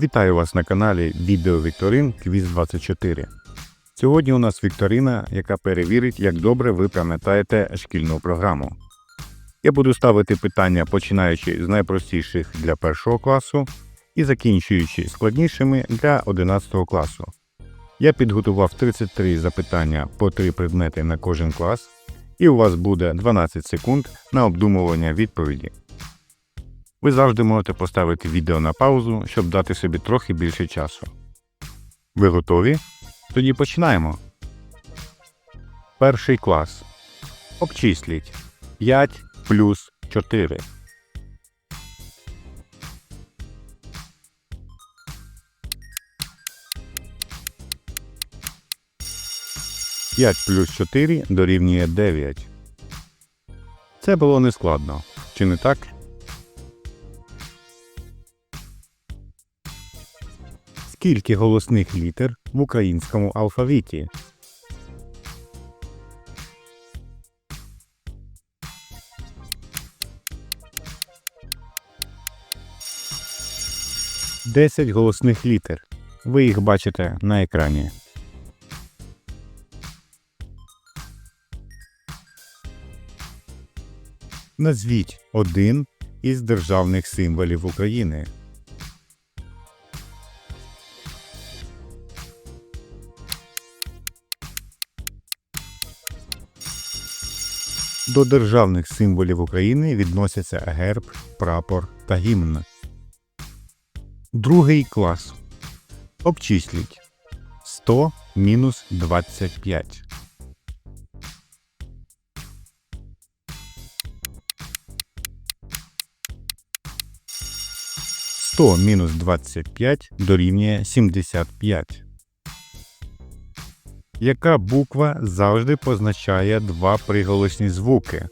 Вітаю вас на каналі Відео Вікторин Квіз 24. Сьогодні у нас вікторина, яка перевірить, як добре ви пам'ятаєте шкільну програму. Я буду ставити питання, починаючи з найпростіших для першого класу і закінчуючи складнішими для 11 класу. Я підготував 33 запитання по 3 предмети на кожен клас, і у вас буде 12 секунд на обдумування відповіді. Ви завжди можете поставити відео на паузу, щоб дати собі трохи більше часу. Ви готові? Тоді починаємо. Перший клас. Обчисліть 5 плюс 4. П'ять плюс 4 дорівнює 9. Це було нескладно. Чи не так? Скільки голосних літер в українському алфавіті? Десять голосних літер. Ви їх бачите на екрані. Назвіть один із державних символів України. До державних символів України відносяться герб, прапор та гімн. Другий клас. Обчисліть 100 мінус 25. Сто мінус 25 дорівнює 75. Яка буква завжди позначає два приголосні звуки?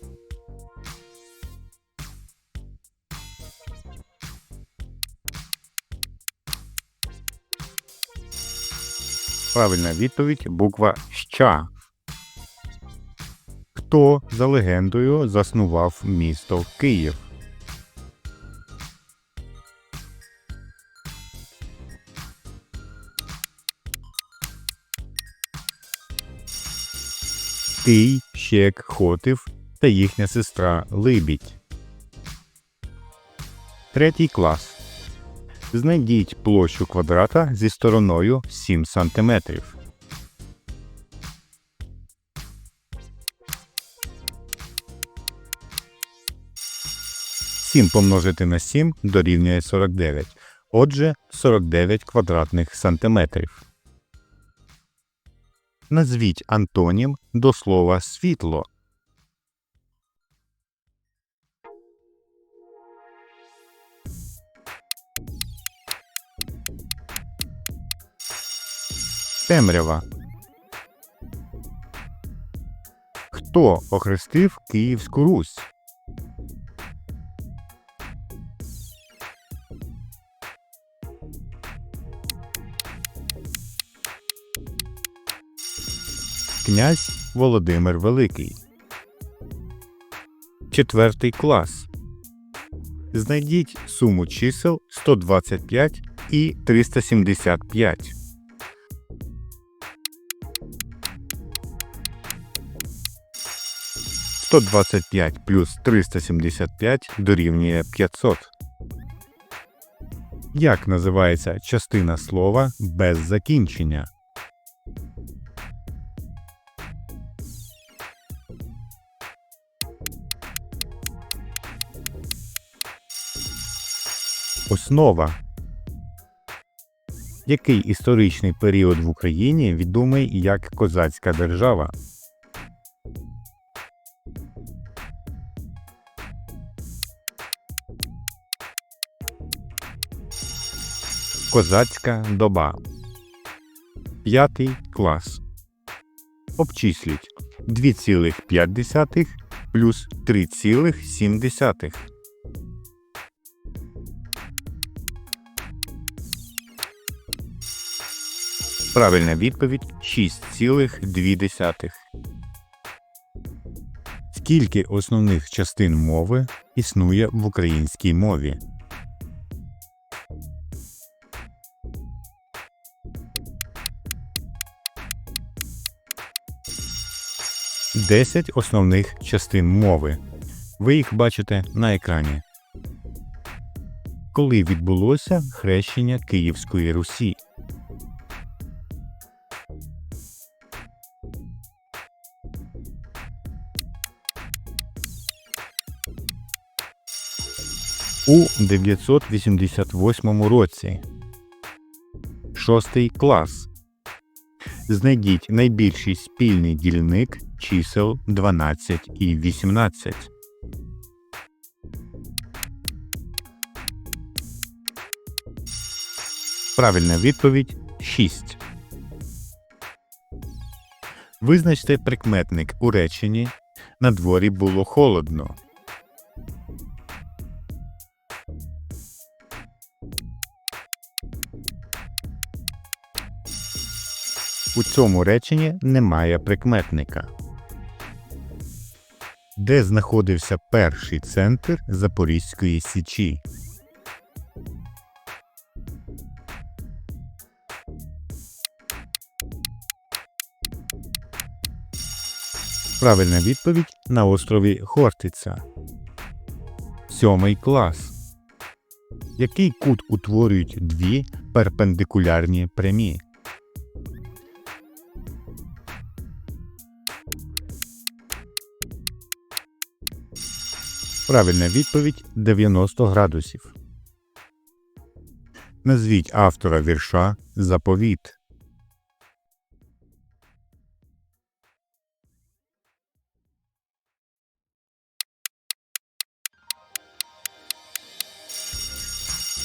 Правильна відповідь буква Ща. Хто за легендою заснував місто Київ? Кий, Щек, Хотив та їхня сестра Либідь. Третій клас. Знайдіть площу квадрата зі стороною 7 см. Сім помножити на 7 дорівнює 49. Отже, 49 квадратних сантиметрів. Назвіть антонім до слова світло. Темрява. Хто охрестив Київську Русь? Князь Володимир Великий. Четвертий клас. Знайдіть суму чисел 125 і 375. Сто двадцять п'ять плюс 375 дорівнює 500. Як називається частина слова без закінчення? Основа. Який історичний період в Україні відомий як козацька держава? Козацька доба. П'ятий клас. Обчисліть 2,5 плюс 3,7. Правильна відповідь 6,2. Скільки основних частин мови існує в українській мові? Десять основних частин мови. Ви їх бачите на екрані. Коли відбулося хрещення Київської Русі? У 988 році. Шостий клас. Знайдіть найбільший спільний дільник чисел 12 і 18. Правильна відповідь 6. Визначте прикметник у реченні На дворі було холодно. У цьому реченні немає прикметника. Де знаходився перший центр Запорізької Січі? Правильна відповідь на острові Хортиця. Сьомий клас. Який кут утворюють дві перпендикулярні прямі? Правильна відповідь 90 градусів. Назвіть автора вірша Заповіт.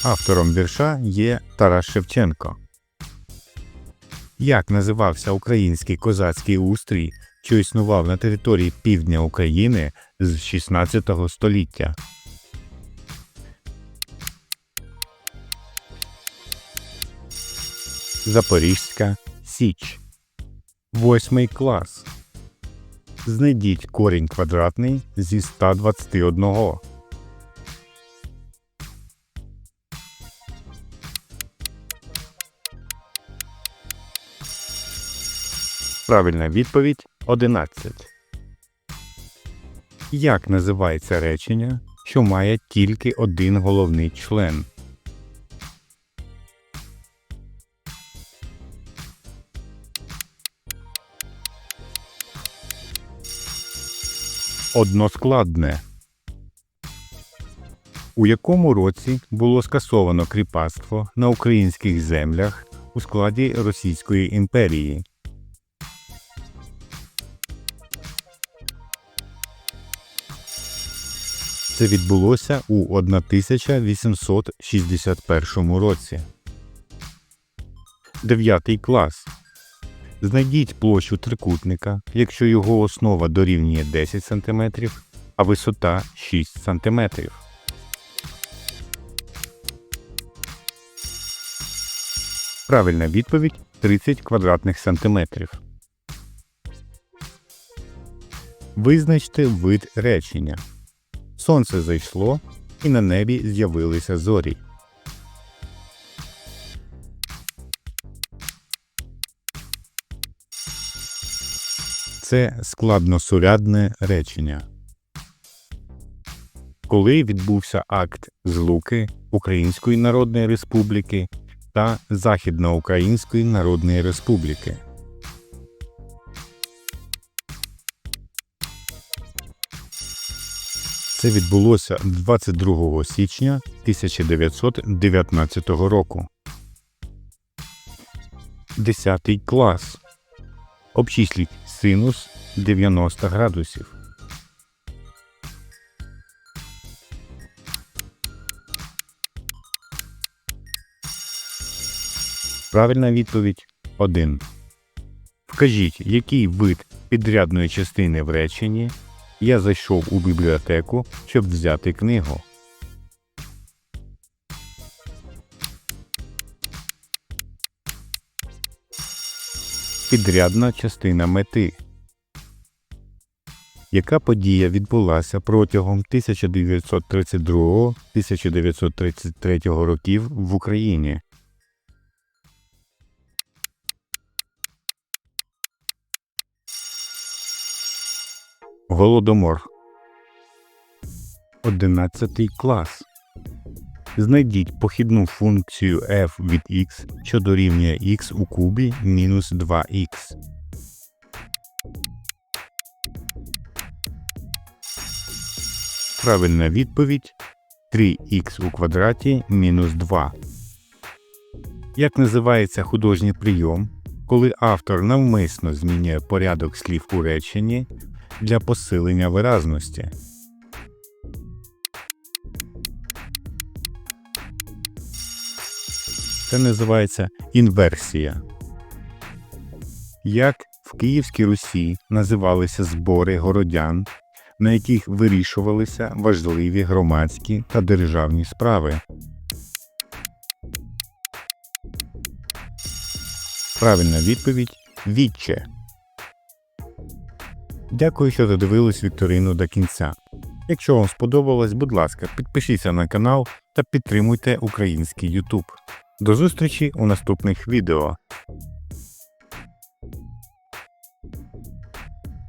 Автором вірша є Тарас Шевченко. Як називався український козацький устрій, що існував на території півдня України з 16 століття? Запорізька Січ. Восьмий клас. Знайдіть корінь квадратний зі 121. Правильна відповідь 11. Як називається речення, що має тільки один головний член? Односкладне. У якому році було скасовано кріпацтво на українських землях у складі Російської імперії? Це відбулося у 1861 році. Дев'ятий клас. Знайдіть площу трикутника, якщо його основа дорівнює 10 см, а висота 6 см. Правильна відповідь 30 квадратних сантиметрів. Визначте вид речення. Сонце зайшло, і на небі з'явилися зорі. Це складносурядне речення. Коли відбувся акт злуки Української Народної Республіки та Західноукраїнської Народної Республіки. Це відбулося 22 січня 1919 року. 10 клас. Обчисліть синус 90 градусів. Правильна відповідь 1. Вкажіть, який вид підрядної частини в реченні я зайшов у бібліотеку, щоб взяти книгу. Підрядна частина мети. Яка подія відбулася протягом 1932-1933 років в Україні? Голодомор. 11 клас. Знайдіть похідну функцію f від x, що дорівнює x у кубі мінус 2x. Правильна відповідь 3х у квадраті мінус 2. Як називається художній прийом, коли автор навмисно змінює порядок слів у реченні для посилення виразності? Це називається інверсія. Як в Київській Русі називалися збори городян, на яких вирішувалися важливі громадські та державні справи? Правильна відповідь Вічче. Дякую, що додивились вікторину до кінця. Якщо вам сподобалось, будь ласка, підпишіться на канал та підтримуйте український YouTube. До зустрічі у наступних відео.